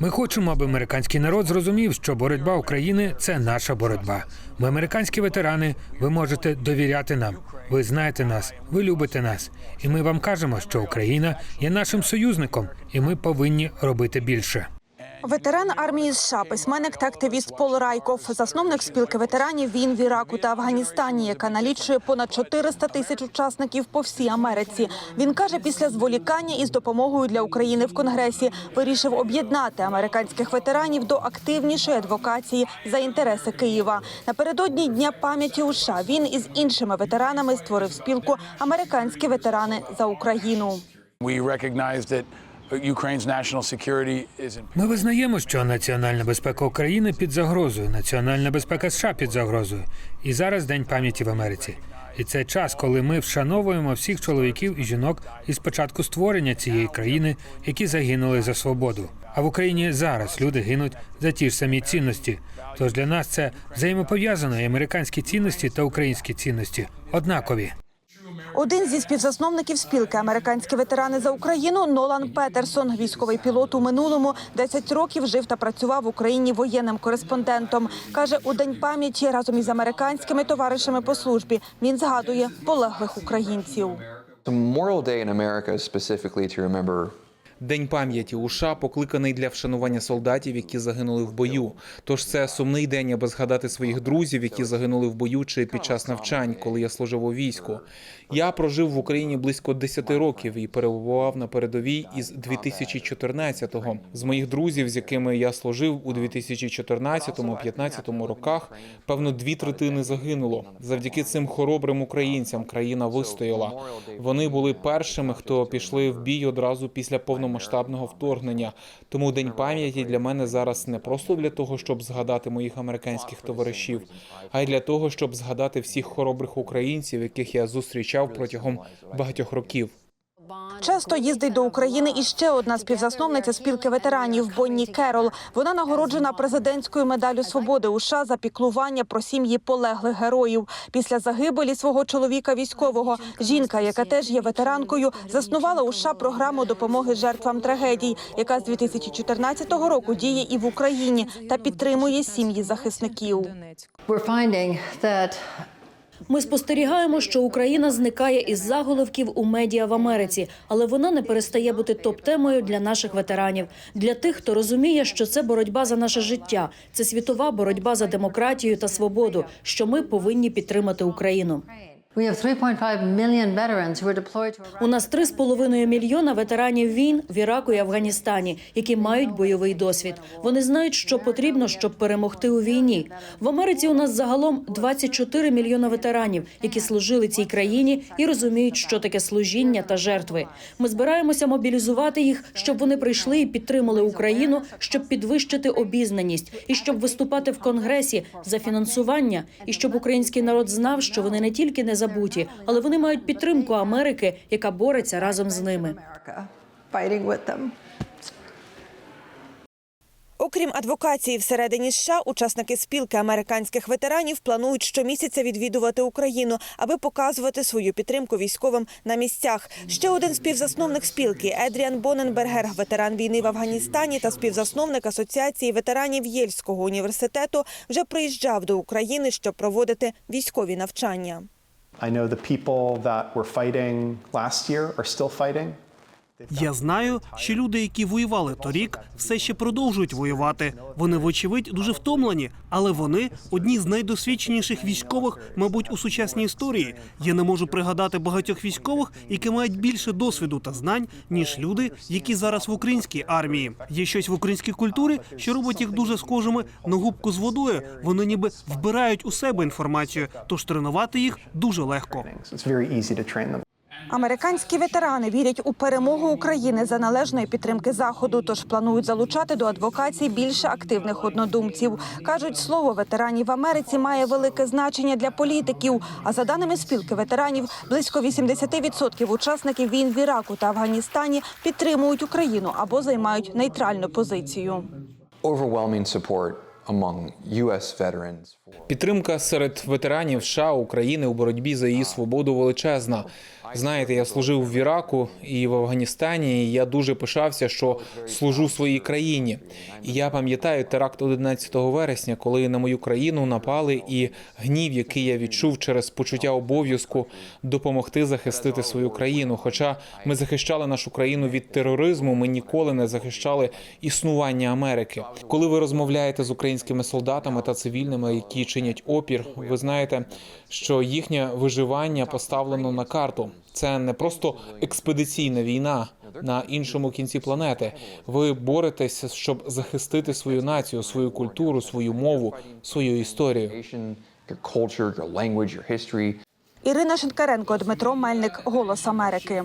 Ми хочемо, аби американський народ зрозумів, що боротьба України це наша боротьба. Ми американські ветерани. Ви можете довіряти нам. Ви знаєте нас, ви любите нас, і ми вам кажемо, що Україна є нашим союзником, і ми повинні робити більше. Ветеран армії США, письменник та активіст Пол Райков, засновник спілки ветеранів війн в Іраку та Афганістані, яка налічує понад 400 тисяч учасників по всій Америці. Він каже, після зволікання із допомогою для України в Конгресі вирішив об'єднати американських ветеранів до активнішої адвокації за інтереси Києва. Напередодні дня пам'яті у США він із іншими ветеранами створив спілку Американські ветерани за Україну. Ми визнаємо, що національна безпека України під загрозою, національна безпека США під загрозою. І зараз День пам'яті в Америці. І це час, коли ми вшановуємо всіх чоловіків і жінок із початку створення цієї країни, які загинули за свободу. А в Україні зараз люди гинуть за ті ж самі цінності. Тож для нас це взаємопов'язано і американські цінності та українські цінності однакові. Один зі співзасновників спілки американські ветерани за Україну Нолан Петерсон, військовий пілот у минулому, 10 років жив та працював в Україні воєнним кореспондентом. каже, у день пам'яті разом із американськими товаришами по службі він згадує полеглих українців. The Memorial Day in America specifically to remember День пам'яті у США покликаний для вшанування солдатів, які загинули в бою. Тож це сумний день, аби згадати своїх друзів, які загинули в бою чи під час навчань, коли я служив у війську. Я прожив в Україні близько 10 років і перебував на передовій із 2014-го. З моїх друзів, з якими я служив у 2014-15 роках, певно, дві третини загинуло. Завдяки цим хоробрим українцям країна вистояла. Вони були першими, хто пішли в бій одразу після повномасштабного вторгнення. Тому день пам'яті для мене зараз не просто для того, щоб згадати моїх американських товаришів, а й для того, щоб згадати всіх хоробрих українців, яких я зустрічав протягом багатьох років. Часто їздить до України і ще одна співзасновниця спілки ветеранів Бонні Керол. Вона нагороджена президентською медаллю свободи у США за піклування про сім'ї полеглих героїв. Після загибелі свого чоловіка військового жінка, яка теж є ветеранкою, заснувала у США програму допомоги жертвам трагедій, яка з 2014 року діє і в Україні та підтримує сім'ї захисників. Ми спостерігаємо, що Україна зникає із заголовків у медіа в Америці, але вона не перестає бути топ-темою для наших ветеранів, для тих, хто розуміє, що це боротьба за наше життя, це світова боротьба за демократію та свободу. Що ми повинні підтримати Україну. We have 3.5 million veterans who are deployed to Iraq. У нас 3,5 мільйона ветеранів війн в Іраку і Афганістані, які мають бойовий досвід. Вони знають, що потрібно, щоб перемогти у війні. В Америці у нас загалом 24 мільйона ветеранів, які служили цій країні і розуміють, що таке служіння та жертви. Ми збираємося мобілізувати їх, щоб вони прийшли і підтримали Україну, щоб підвищити обізнаність і щоб виступати в конгресі за фінансування, і щоб український народ знав, що вони не тільки не забуті, але вони мають підтримку Америки, яка бореться разом з ними. Окрім адвокації всередині США, учасники спілки американських ветеранів планують щомісяця відвідувати Україну, аби показувати свою підтримку військовим на місцях. Ще один співзасновник спілки Едріан Боненбергер, ветеран війни в Афганістані та співзасновник асоціації ветеранів Єльського університету, вже приїжджав до України, щоб проводити військові навчання. I know the people that were fighting last year are still fighting. Я знаю, що люди, які воювали торік, все ще продовжують воювати. Вони, вочевидь, дуже втомлені, але вони одні з найдосвідченіших військових, мабуть, у сучасній історії. Я не можу пригадати багатьох військових, які мають більше досвіду та знань, ніж люди, які зараз в українській армії. Є щось в українській культурі, що робить їх дуже схожими на губку з водою. Вони ніби вбирають у себе інформацію, тож тренувати їх дуже легко. Американські ветерани вірять у перемогу України за належної підтримки заходу, тож планують залучати до адвокації більше активних однодумців. кажуть, слово ветеранів в Америці має велике значення для політиків. А за даними спілки ветеранів, близько 80% учасників війн в Іраку та Афганістані підтримують Україну або займають нейтральну позицію. overwhelming support among U.S. veterans Підтримка серед ветеранів США України у боротьбі за її свободу величезна. Знаєте, я служив в Іраку і в Афганістані. і Я дуже пишався, що служу своїй країні. І я пам'ятаю теракт 11 вересня, коли на мою країну напали, і гнів, який я відчув через почуття обов'язку допомогти захистити свою країну. Хоча ми захищали нашу країну від тероризму, ми ніколи не захищали існування Америки. Коли ви розмовляєте з українськими солдатами та цивільними, які чинять опір, ви знаєте, що їхнє виживання поставлено на карту. Це не просто експедиційна війна на іншому кінці планети. Ви боретеся, щоб захистити свою націю, свою культуру, свою мову, свою історію. Ірина Шинкаренко, Дмитро Мельник, Голос Америки.